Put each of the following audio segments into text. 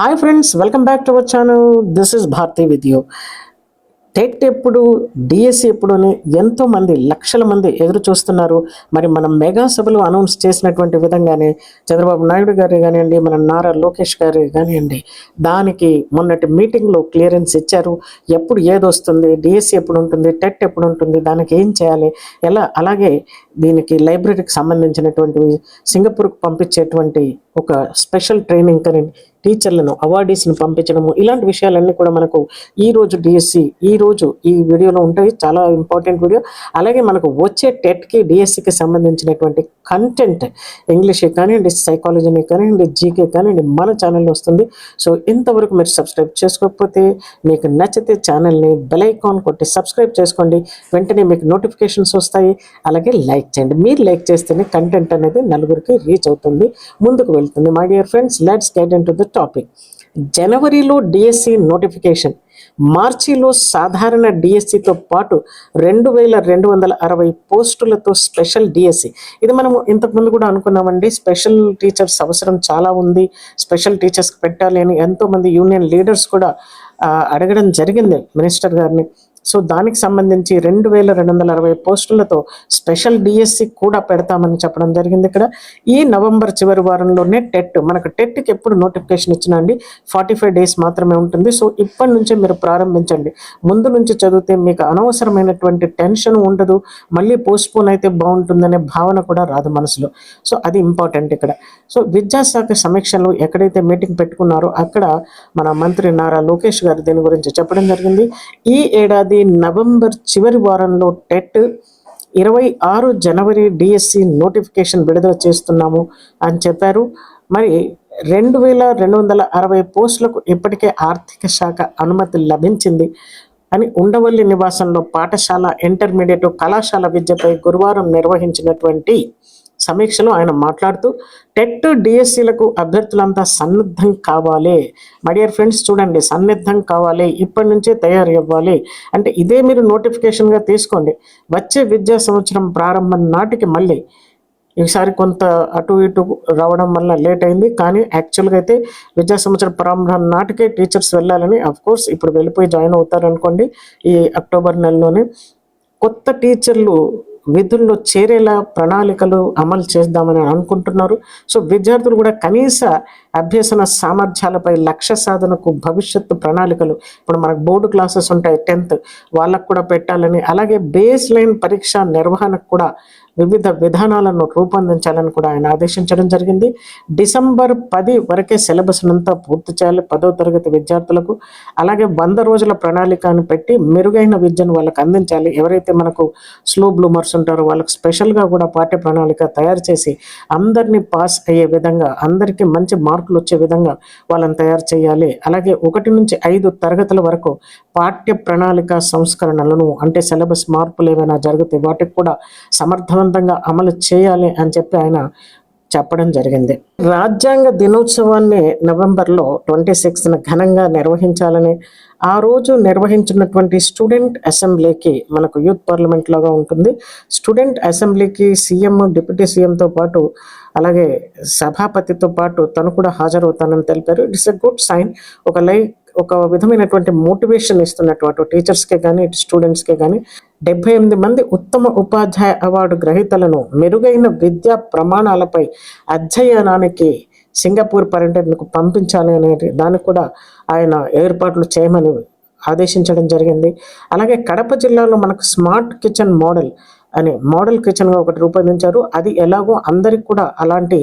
Hi friends welcome back to our channel. This is Bharati with you. TET ఎప్పుడు DSC ఎప్పుడు అని ఎంతో మంది లక్షల మంది ఎదురు చూస్తున్నారు. మరి మన మెగా సభలు అనౌన్స్ చేసినటువంటి విధంగానే చంద్రబాబు నాయుడు గారు కానివ్వండి మన నారా లోకేష్ గారు కానివ్వండి దానికి మొన్నటి మీటింగ్లో క్లియరెన్స్ ఇచ్చారు. ఎప్పుడు ఏది వస్తుంది డిఎస్సి ఎప్పుడు ఉంటుంది టెట్ ఎప్పుడు ఉంటుంది దానికి ఏం చేయాలి ఎలా అలాగే దీనికి లైబ్రరీకి సంబంధించినటువంటి సింగపూర్కి పంపించేటువంటి ఒక స్పెషల్ ట్రైనింగ్ కానీ టీచర్లను అవార్డీస్ని పంపించడము ఇలాంటి విషయాలన్నీ కూడా మనకు ఈ రోజు డిఎస్సి ఈ రోజు ఈ వీడియోలో ఉంటాయి. చాలా ఇంపార్టెంట్ వీడియో. అలాగే మనకు వచ్చే టెట్కి డిఎస్సికి సంబంధించినటువంటి కంటెంట్ ఇంగ్లీష్ కానివ్వండి సైకాలజీని కానివ్వండి జీకే కానివ్వండి మన ఛానల్లో వస్తుంది. సో ఇంతవరకు మీరు సబ్స్క్రైబ్ చేసుకోకపోతే మీకు నచ్చితే ఛానల్ని బెల్ ఐకాన్ కొట్టి సబ్స్క్రైబ్ చేసుకోండి. వెంటనే మీకు నోటిఫికేషన్స్ వస్తాయి. అలాగే లైక్ చేయండి. మీరు లైక్ చేస్తేనే కంటెంట్ అనేది నలుగురికి రీచ్ అవుతుంది. ముందుకు వెళ్తుంది my dear friends let's get into the topic జనవరిలో డిఎస్సి నోటిఫికేషన్ మార్చిలో సాధారణ డిఎస్సితో పాటు రెండు వేల రెండు వందల అరవై పోస్టులతో స్పెషల్ డిఎస్సి ఇది మనము ఇంతకుముందు కూడా అనుకున్నామండి స్పెషల్ టీచర్స్ అవసరం చాలా ఉంది స్పెషల్ టీచర్స్ పెట్టాలి అని ఎంతోమంది యూనియన్ లీడర్స్ కూడా అడగడం జరిగింది మినిస్టర్ గారిని. సో దానికి సంబంధించి రెండు వేల రెండు వందల అరవై పోస్టులతో స్పెషల్ డిఎస్సి కూడా పెడతామని చెప్పడం జరిగింది ఇక్కడ. ఈ నవంబర్ చివరి వారంలోనే టెట్ మనకు టెట్కి ఎప్పుడు నోటిఫికేషన్ ఇచ్చినా అండి ఫార్టీ ఫైవ్ డేస్ మాత్రమే ఉంటుంది. సో ఇప్పటి నుంచే మీరు ప్రారంభించండి. ముందు నుంచి చదివితే మీకు అనవసరమైనటువంటి టెన్షన్ ఉండదు. మళ్ళీ పోస్ట్పోన్ అయితే బాగుంటుందనే భావన కూడా రాదు మనసులో. సో అది ఇంపార్టెంట్ ఇక్కడ. సో విద్యాశాఖ సమీక్షలో ఎక్కడైతే మీటింగ్ పెట్టుకున్నారో అక్కడ మన మంత్రి నారా లోకేష్ గారు దీని గురించి చెప్పడం జరిగింది. ఈ ఏడాది నవంబర్ చివరి వారంలో టెట్ ఇరవై ఆరు జనవరి డిఎస్సి నోటిఫికేషన్ విడుదల చేస్తున్నాము అని చెప్పారు. మరి రెండు వేల రెండు వందల అరవై పోస్టులకు ఇప్పటికే ఆర్థిక శాఖ అనుమతి లభించింది అని ఉండవల్లి నివాసంలో పాఠశాల ఇంటర్మీడియట్ కళాశాల విద్యపై గురువారం నిర్వహించినటువంటి సమీక్షలో ఆయన మాట్లాడుతూ టెట్ డిఎస్సీలకు అభ్యర్థులంతా సన్నద్ధం కావాలి. మై డియర్ ఫ్రెండ్స్ చూడండి సన్నద్ధం కావాలి ఇప్పటి నుంచే తయారు ఇవ్వాలి అంటే ఇదే మీరు నోటిఫికేషన్గా తీసుకోండి. వచ్చే విద్యా సంవత్సరం ప్రారంభం నాటికి మళ్ళీ ఈసారి కొంత అటు ఇటు రావడం వల్ల లేట్ అయింది. కానీ యాక్చువల్గా అయితే విద్యా సంవత్సరం ప్రారంభం నాటికే టీచర్స్ వెళ్ళాలని అఫ్ కోర్స్ ఇప్పుడు వెళ్ళిపోయి జాయిన్ అవుతారనుకోండి ఈ అక్టోబర్ నెలలోనే. కొత్త టీచర్లు విధుల్లో చేరేలా ప్రణాళికలు అమలు చేద్దామని అనుకుంటున్నారు. సో విద్యార్థులు కూడా కనీస అభ్యసన సామర్థ్యాలపై లక్ష్య సాధనకు భవిష్యత్తు ప్రణాళికలు. ఇప్పుడు మనకు బోర్డు క్లాసెస్ ఉంటాయి టెన్త్. వాళ్ళకు కూడా పెట్టాలని అలాగే బేస్ లైన్ పరీక్ష నిర్వహణకు కూడా వివిధ విధానాలను రూపొందించాలని కూడా ఆయన ఆదేశించడం జరిగింది. డిసెంబర్ పది వరకే సిలబస్ అంతా పూర్తి చేయాలి పదో తరగతి విద్యార్థులకు. అలాగే వంద రోజుల ప్రణాళికను పెట్టి మెరుగైన విద్యను వాళ్ళకి అందించాలి. ఎవరైతే మనకు స్లో బ్లూమర్స్ ఉంటారో వాళ్ళకి స్పెషల్గా కూడా పాఠ్య ప్రణాళిక తయారు చేసి అందరినీ పాస్ అయ్యే విధంగా అందరికీ మంచి మార్కులు వచ్చే విధంగా వాళ్ళని తయారు చేయాలి. అలాగే ఒకటి నుంచి ఐదు తరగతుల వరకు పాఠ్య ప్రణాళిక సంస్కరణలను అంటే సిలబస్ మార్పులు ఏమైనా జరిగితే వాటికి కూడా సమర్థవంతంగా అమలు చేయాలి అని చెప్పి ఆయన చెప్పడం జరిగింది. రాజ్యాంగ దినోత్సవాన్ని నవంబర్లో ట్వంటీ సిక్స్త్న ఘనంగా నిర్వహించాలని ఆ రోజు నిర్వహించినటువంటి స్టూడెంట్ అసెంబ్లీకి మనకు యూత్ పార్లమెంట్ లాగా ఉంటుంది. స్టూడెంట్ అసెంబ్లీకి సీఎం డిప్యూటీ సీఎంతో పాటు అలాగే సభాపతితో పాటు తను కూడా హాజరవుతానని తెలిపారు. ఇట్స్ ఎ గుడ్ సైన్ ఒక లైక్ ఒక విధమైనటువంటి మోటివేషన్ ఇస్తున్నటువంటి టీచర్స్కే కానీ స్టూడెంట్స్కే కానీ డెబ్బై ఎనిమిది మంది ఉత్తమ ఉపాధ్యాయ అవార్డు గ్రహీతలను మెరుగైన విద్యా ప్రమాణాలపై అధ్యయనానికి సింగపూర్ పర్యటనకు పంపించాలి అనేది దానికి కూడా ఆయన ఏర్పాట్లు చేయమని ఆదేశించడం జరిగింది. అలాగే కడప జిల్లాలో మనకు స్మార్ట్ కిచెన్ మోడల్ అని మోడల్ కిచెన్గా ఒకటి రూపొందించారు. అది ఎలాగో అందరికి కూడా అలాంటి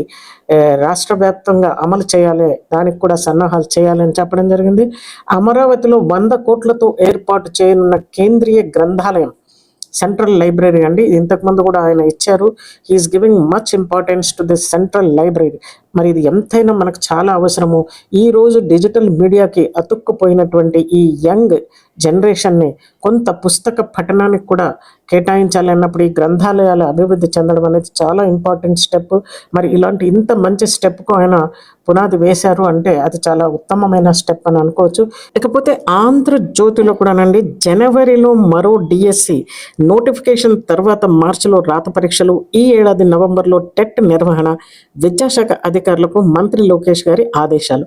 రాష్ట్ర వ్యాప్తంగా అమలు చేయాలి దానికి కూడా సన్నాహాలు చేయాలని చెప్పడం జరిగింది. అమరావతిలో వంద కోట్లతో ఏర్పాటు చేయనున్న కేంద్రీయ గ్రంథాలయం సెంట్రల్ లైబ్రరీ అండి. ఇంతకుముందు కూడా ఆయన ఇచ్చారు. He's giving much importance to this central library మరి ఇది ఎంతైనా మనకు చాలా అవసరము. ఈ రోజు డిజిటల్ మీడియాకి అతుక్కుపోయినటువంటి ఈ యంగ్ జనరేషన్ని కొంత పుస్తక పఠనానికి కూడా కేటాయించాలి అన్నప్పుడు ఈ గ్రంథాలయాల అభివృద్ధి చెందడం అనేది చాలా ఇంపార్టెంట్ స్టెప్. మరి ఇలాంటి ఇంత మంచి స్టెప్కు ఆయన పునాది వేశారు అంటే అది చాలా ఉత్తమమైన స్టెప్ అని అనుకోవచ్చు. ఇకపోతే ఆంధ్రజ్యోతిలో కూడానండి జనవరిలో మరో డిఎస్సి నోటిఫికేషన్ తర్వాత మార్చిలో రాత పరీక్షలు ఈ ఏడాది నవంబర్లో టెట్ నిర్వహణ విద్యాశాఖ అధికారులకు మంత్రి లోకేష్ గారి ఆదేశాలు.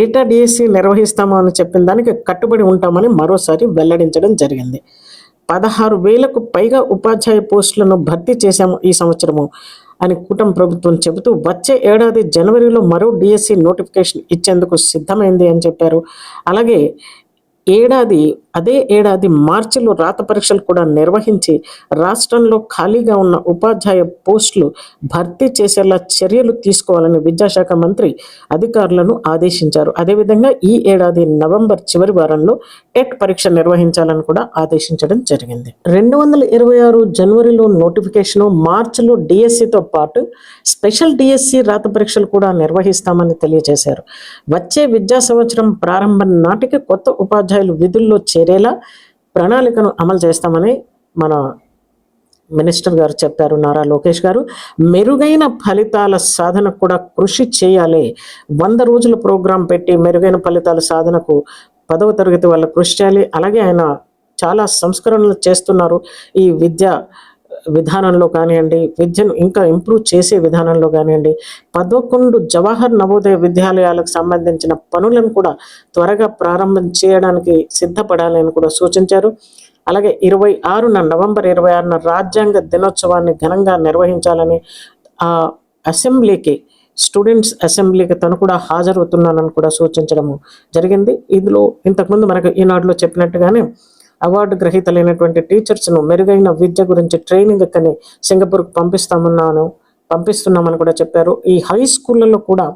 ఏటా డిఎస్సి నిర్వహిస్తామో అని చెప్పిన దానికి కట్టుబడి ఉంటామని మరోసారి వెల్లడించడం జరిగింది. పదహారు వేలకు పైగా ఉపాధ్యాయ పోస్టులను భర్తీ చేశాము ఈ సంవత్సరము అని కూటమి ప్రభుత్వం చెబుతూ వచ్చే ఏడాది జనవరిలో మరో డిఎస్సి నోటిఫికేషన్ ఇచ్చేందుకు సిద్ధమైంది అని చెప్పారు. అలాగే ఏడాది అదే ఏడాది మార్చిలో రాత పరీక్షలు కూడా నిర్వహించి రాష్ట్రంలో ఖాళీగా ఉన్న ఉపాధ్యాయ పోస్టులు భర్తీ చేసేలా చర్యలు తీసుకోవాలని విద్యాశాఖ మంత్రి అధికారులను ఆదేశించారు. అదేవిధంగా ఈ ఏడాది నవంబర్ చివరి వారంలో టెట్ పరీక్ష నిర్వహించాలని కూడా ఆదేశించడం జరిగింది. రెండు వందల ఇరవై ఆరు జనవరిలో నోటిఫికేషన్ మార్చిలో డిఎస్సితో పాటు స్పెషల్ డిఎస్సి రాత పరీక్షలు కూడా నిర్వహిస్తామని తెలియజేశారు. వచ్చే విద్యా సంవత్సరం ప్రారంభం నాటికి కొత్త ఉపాధ్యాయులు విధుల్లో చేరేలా ప్రణాళికను అమలు చేస్తామని మన మినిస్టర్ గారు చెప్పారు నారా లోకేష్ గారు. మెరుగైన ఫలితాల సాధనకు కూడా కృషి చేయాలి. వంద రోజుల ప్రోగ్రాం పెట్టి మెరుగైన ఫలితాల సాధనకు పదవ తరగతి వాళ్ళ కృషి చేయాలి. అలాగే ఆయన చాలా సంస్కరణలు చేస్తున్నారు. ఈ విద్య విధానంలో కానివ్వండి విద్యను ఇంకా ఇంప్రూవ్ చేసే విధానంలో కానివ్వండి పదకొండు జవహర్ నవోదయ విద్యాలయాలకు సంబంధించిన పనులను కూడా త్వరగా ప్రారంభం చేయడానికి సిద్ధపడాలని కూడా సూచించారు. అలాగే ఇరవై ఆరున నవంబర్ ఇరవై ఆరున రాజ్యాంగ దినోత్సవాన్ని ఘనంగా నిర్వహించాలని ఆ అసెంబ్లీకి స్టూడెంట్స్ అసెంబ్లీకి తను కూడా హాజరవుతున్నానని కూడా సూచించడము జరిగింది. ఇందులో ఇంతకుముందు మనకు ఈనాడులో చెప్పినట్టుగానే అవార్డు గ్రహీతలైనటువంటి టీచర్స్ను మెరుగైన విద్య గురించి ట్రైనింగ్ కని సింగపూర్కు పంపిస్తామన్నాను పంపిస్తున్నామని కూడా చెప్పారు. ఈ హై స్కూళ్ళలో కూడా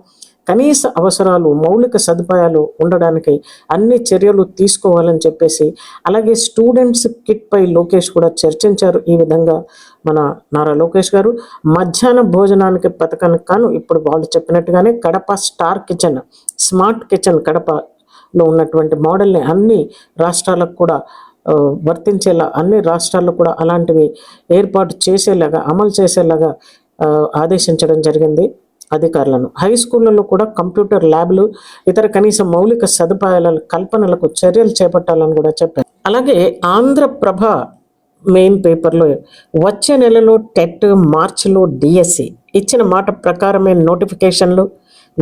కనీస అవసరాలు మౌలిక సదుపాయాలు ఉండడానికి అన్ని చర్యలు తీసుకోవాలని చెప్పేసి అలాగే స్టూడెంట్స్ కిట్పై లోకేష్ కూడా చర్చించారు. ఈ విధంగా మన నారా లోకేష్ గారు మధ్యాహ్న భోజనానికి పథకానికి కాను ఇప్పుడు వాళ్ళు చెప్పినట్టుగానే Kadapa star kitchen smart kitchen కడపలో ఉన్నటువంటి మోడల్ని అన్ని రాష్ట్రాలకు కూడా వర్తించేలా అన్ని రాష్ట్రాల్లో కూడా అలాంటివి ఏర్పాటు చేసేలాగా అమలు చేసేలాగా ఆదేశించడం జరిగింది అధికారులను. హై స్కూళ్ళలో కూడా కంప్యూటర్ ల్యాబ్లు ఇతర కనీస మౌలిక సదుపాయాల కల్పనలకు చర్యలు చేపట్టాలని కూడా చెప్పారు. అలాగే ఆంధ్రప్రభ మెయిన్ పేపర్లో వచ్చే నెలలో టెట్ మార్చిలో డిఎస్సి ఇచ్చిన మాట ప్రకారమే నోటిఫికేషన్లు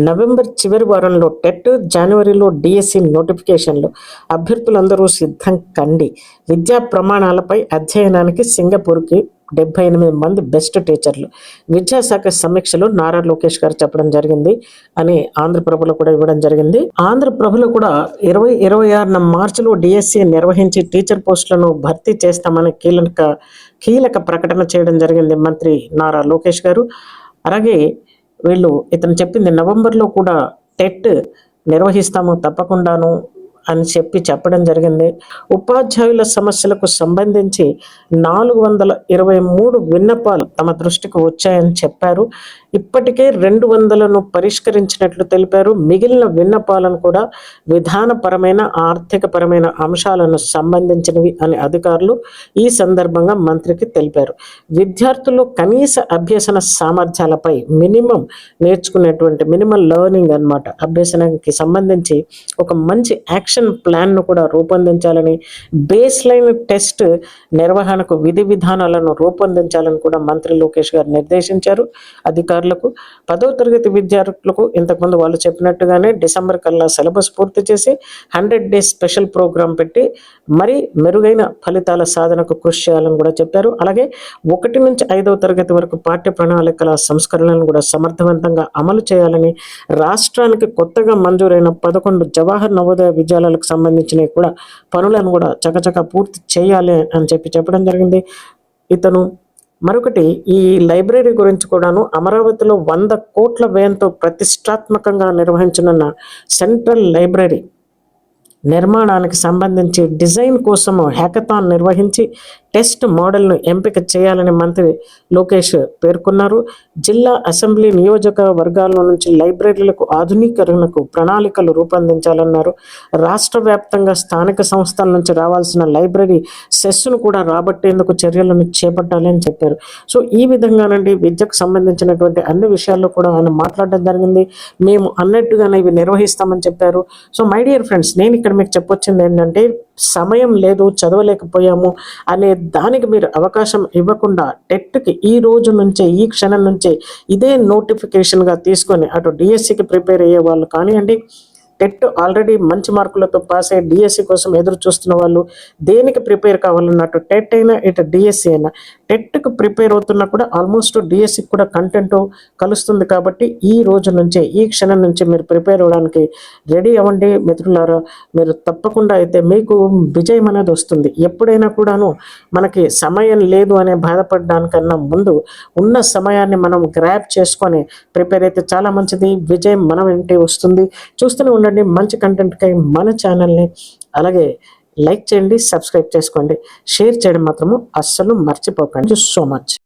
నవంబర్ చివరి వారంలో టెట్ జనవరిలో డిఎస్సి నోటిఫికేషన్లు. అభ్యర్థులందరూ సిద్ధం కండి. విద్యా ప్రమాణాలపై అధ్యయనానికి సింగపూర్కి డెబ్బై ఎనిమిది మంది బెస్ట్ టీచర్లు. విద్యాశాఖ సమీక్షలో నారా లోకేష్ గారు చెప్పడం జరిగింది అని ఆంధ్రప్రభలో కూడా ఇవ్వడం జరిగింది. ఆంధ్రప్రభలో కూడా ఇరవై ఇరవై ఆరున మార్చిలో డిఎస్సి నిర్వహించి టీచర్ పోస్టులను భర్తీ చేస్తామని కీలక కీలక ప్రకటన చేయడం జరిగింది మంత్రి నారా లోకేష్ గారు. అలాగే వీళ్ళు ఇతను చెప్పింది నవంబర్లో కూడా టెట్ నిర్వహిస్తాము తప్పకుండాను అని చెప్పి చెప్పడం జరిగింది. ఉపాధ్యాయుల సమస్యలకు సంబంధించి నాలుగు వందల ఇరవై మూడు విన్నపాలు తమ దృష్టికి వచ్చాయని చెప్పారు. ఇప్పటికే రెండు వందలను పరిష్కరించినట్లు తెలిపారు. మిగిలిన విన్నపాలను కూడా విధానపరమైన ఆర్థికపరమైన అంశాలను సంబంధించినవి అని అధికారులు ఈ సందర్భంగా మంత్రికి తెలిపారు. విద్యార్థులు కనీస అభ్యసన సామర్థ్యాలపై మినిమం నేర్చుకునేటువంటి మినిమం లెర్నింగ్ అన్నమాట. అభ్యసనానికి సంబంధించి ఒక మంచి యాక్షన్ ప్లాన్ను కూడా రూపొందించాలని బేస్ లైన్ టెస్ట్ నిర్వహణకు విధి విధానాలను రూపొందించాలని కూడా మంత్రి లోకేష్ గారు నిర్దేశించారు. అధికారులకు పదో తరగతి విద్యార్థులకు ఇంతకుముందు వాళ్ళు చెప్పినట్టుగానే డిసెంబర్ కల్లా సిలబస్ పూర్తి చేసి హండ్రెడ్ డేస్ స్పెషల్ ప్రోగ్రాం పెట్టి మరి మెరుగైన ఫలితాల సాధనకు కృషి చేయాలని కూడా చెప్పారు. అలాగే ఒకటి నుంచి ఐదవ తరగతి వరకు పాఠ్య ప్రణాళికల సంస్కరణలను కూడా సమర్థవంతంగా అమలు చేయాలని రాష్ట్రానికి కొత్తగా మంజూరైన పదకొండు జవహర్ నవోదయ విద్యాలయాలకు సంబంధించినవి కూడా పనులను కూడా చకచక పూర్తి చేయాలి అని చెప్పి చెప్పడం జరిగింది. ఇతను మరొకటి ఈ లైబ్రరీ గురించి కూడాను అమరావతిలో వంద కోట్ల వ్యయంతో ప్రతిష్టాత్మకంగా నిర్వహించనున్న సెంట్రల్ లైబ్రరీ నిర్మాణానికి సంబంధించి డిజైన్ కోసము హ్యాకథాన్ నిర్వహించి టెస్ట్ మోడల్ను ఎంపిక చేయాలని మంత్రి లోకేష్ పేర్కొన్నారు. జిల్లా అసెంబ్లీ నియోజకవర్గాల నుంచి లైబ్రరీలకు ఆధునీకరణకు ప్రణాళికలు రూపొందించాలన్నారు. రాష్ట్ర వ్యాప్తంగా స్థానిక సంస్థల నుంచి రావాల్సిన లైబ్రరీ సెస్సును కూడా రాబట్టేందుకు చర్యలను చేపట్టాలి అని చెప్పారు. సో ఈ విధంగానండి విద్యకు సంబంధించినటువంటి అన్ని విషయాల్లో కూడా ఆయన మాట్లాడడం జరిగింది. మేము అన్నట్టుగానే ఇవి నిర్వహిస్తామని చెప్పారు. సో మై డియర్ ఫ్రెండ్స్ నేను ఇక్కడ మీకు చెప్పొచ్చింది ఏంటంటే సమయం లేదు చదవలేకపోయాము అనే దానికి మీరు అవకాశం ఇవ్వకుండా టెట్కి ఈ రోజు నుంచే ఈ క్షణం నుంచే ఇదే నోటిఫికేషన్గా తీసుకొని అటు డిఎస్సికి ప్రిపేర్ అయ్యే వాళ్ళు కానివ్వండి టెట్ ఆల్రెడీ మంచి మార్కులతో పాస్ అయ్యి డిఎస్సి కోసం ఎదురు చూస్తున్న వాళ్ళు దేనికి ప్రిపేర్ కావాలన్నట్టు టెట్ అయినా ఇటు డిఎస్సి అయినా టెట్కు ప్రిపేర్ అవుతున్నా కూడా ఆల్మోస్ట్ డిఎస్సికి కూడా కంటెంట్ కలుస్తుంది కాబట్టి ఈ రోజు నుంచే ఈ క్షణం నుంచి మీరు ప్రిపేర్ అవ్వడానికి రెడీ అవ్వండి. మిత్రులారా మీరు తప్పకుండా అయితే మీకు విజయం అనేది వస్తుంది. ఎప్పుడైనా కూడాను మనకి సమయం లేదు అనే బాధపడడానికన్నా ముందు ఉన్న సమయాన్ని మనం గ్రాప్ చేసుకొని ప్రిపేర్ అయితే చాలా మంచిది. విజయం మనం ఏంటి వస్తుంది. చూస్తూనే ఉండండి మంచి కంటెంట్కై మన ఛానల్ని అలాగే లైక్ చేయండి సబ్స్క్రైబ్ చేసుకోండి. షేర్ చేయడం మాత్రము అస్సలు మర్చిపోకండి. So much